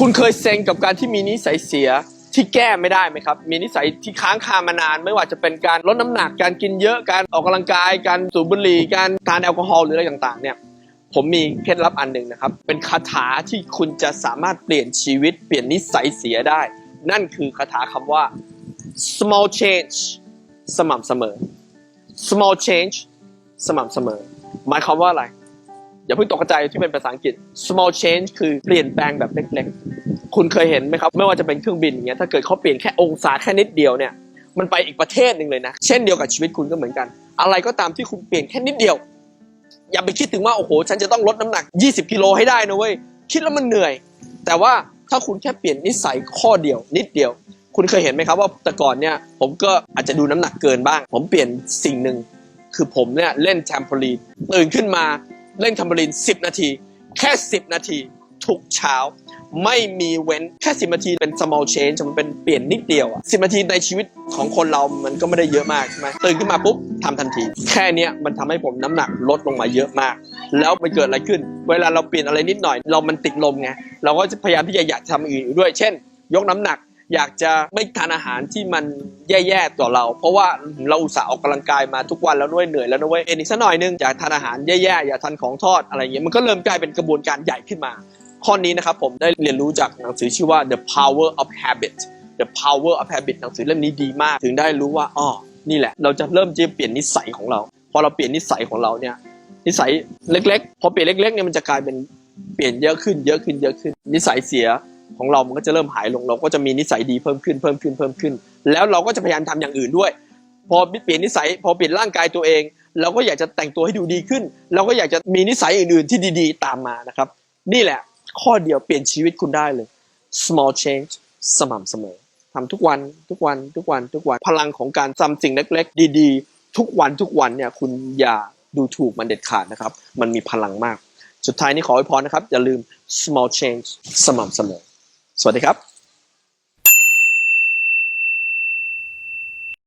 คุณเคยเซ็งกับการที่มีนิสัยเสียที่แก้ไม่ได้ไหมครับ มีนิสัยที่ค้างคามานาน ไม่ว่าจะเป็นการลดน้ำหนัก การกินเยอะ การออกกำลังกาย การสูบบุหรี่ การทานแอลกอฮอล์หรืออะไรต่างๆ เนี่ย ผมมีเคล็ดลับอันหนึ่งนะครับ เป็นคาถาที่คุณจะสามารถเปลี่ยนชีวิต เปลี่ยนนิสัยเสียได้ นั่นคือคาถาคำว่า small change สม่ำเสมอ small change สม่ำเสมอ หมายความว่าอะไร อย่าเพิ่งตกใจที่เป็นภาษาอังกฤษ small change คือเปลี่ยนแปลงแบบเล็กๆ คุณเคยเห็นไหมครับ ไม่ว่าจะเป็นเครื่องบินอย่างเงี้ยถ้าเกิดเขาเปลี่ยนแค่องศาแค่นิดเดียวเนี่ยมันไปอีกประเทศหนึ่งเลยนะ เช่นเดียวกับชีวิตคุณก็เหมือนกัน อะไรก็ตามที่คุณเปลี่ยนแค่นิดเดียว อย่าไปคิดถึงว่า โอ้โห ฉันจะต้องลดน้ำหนัก 20 กิโลให้ได้นะเว้ย คิดแล้วมันเหนื่อย แต่ว่าถ้าคุณแค่เปลี่ยนนิสัยข้อเดียว นิดเดียว คุณเคยเห็นไหมครับว่าแต่ก่อนเนี่ย ผมก็อาจจะดูน้ำหนักเกินบ้าง ผมเปลี่ยนสิ่งหนึ่งคือผมเนี่ยเล่นแทมโพลีนตื่นขึ้นมา เล่นแทมโพลีน10 นาที แค่ 10 นาที ทุกเช้า ไม่มีเว้นแค่ 10 นาทีเป็น small change มันเป็นเปลี่ยนนิดเดียวอะ10 นาทีในชีวิตของคนเรามันก็ไม่ได้เยอะมากใช่ไหมตื่นขึ้นมาปุ๊บทำทันที แค่เนี้ยมันทำให้ผมน้ำหนักลดลงมาเยอะมาก แล้วมันเกิดอะไรขึ้น เวลาเราเปลี่ยนอะไรนิดหน่อย เรามันติดลมไงเราก็จะพยายามที่จะอยากทำอื่นด้วย เช่น ยกน้ำหนัก อยากจะไม่ทานอาหารที่มันแย่ๆต่อเรา เพราะว่าเราอุตส่าห์ออกกำลังกายมาทุกวันแล้วด้วยเหนื่อยแล้วด้วยเอ็นอีกสักหน่อยนึงอยากทานอาหารแย่ๆอยากทานของทอดอะไรเงี้ยมันก็เริ่มกลายเป็นกระบวนการใหญ่ขึ้นมา ข้อนี้นะครับผมได้เรียนรู้จากหนังสือชื่อว่า The Power of Habit The Power of Habit หนังสือเล่มนี้ดีมาก ถึงได้รู้ว่าอ๋อนี่แหละ เราจะเริ่มจะเปลี่ยนนิสัยของเรา พอเราเปลี่ยนนิสัยของเราเนี่ยนิสัยเล็ก ๆ พอเปลี่ยนเล็กๆเนี่ยมันจะกลายเป็นเปลี่ยนเยอะขึ้นเยอะขึ้นเยอะขึ้น นิสัยเสีย ของเรามันก็จะเริ่มหายลงเราก็จะมีนิสัยดีเพิ่มขึ้นเพิ่มขึ้นเพิ่มขึ้น แล้วเราก็จะพยายามทำอย่างอื่นด้วย พอเปลี่ยนนิสัยพอเปลี่ยนร่างกายตัวเอง เราก็อยากจะแต่งตัวให้ดูดีขึ้น เราก็อยากจะมีนิสัยอื่นๆที่ดีๆ ตามมานะครับ นี่แหละข้อเดียวเปลี่ยนชีวิตคุณได้เลย small change สม่ำเสมอทำทุกวันทุกวันทุกวันทุกวันพลังของการทำสิ่งเล็ก ๆ ดีๆ ทุกวันทุกวันเนี่ยคุณอย่าดูถูกมันเด็ดขาดนะครับ มันมีพลังมาก สุดท้ายนี้ขออวยพรนะครับ อย่าลืม small change สม่ำเสมอ สวัสดีครับ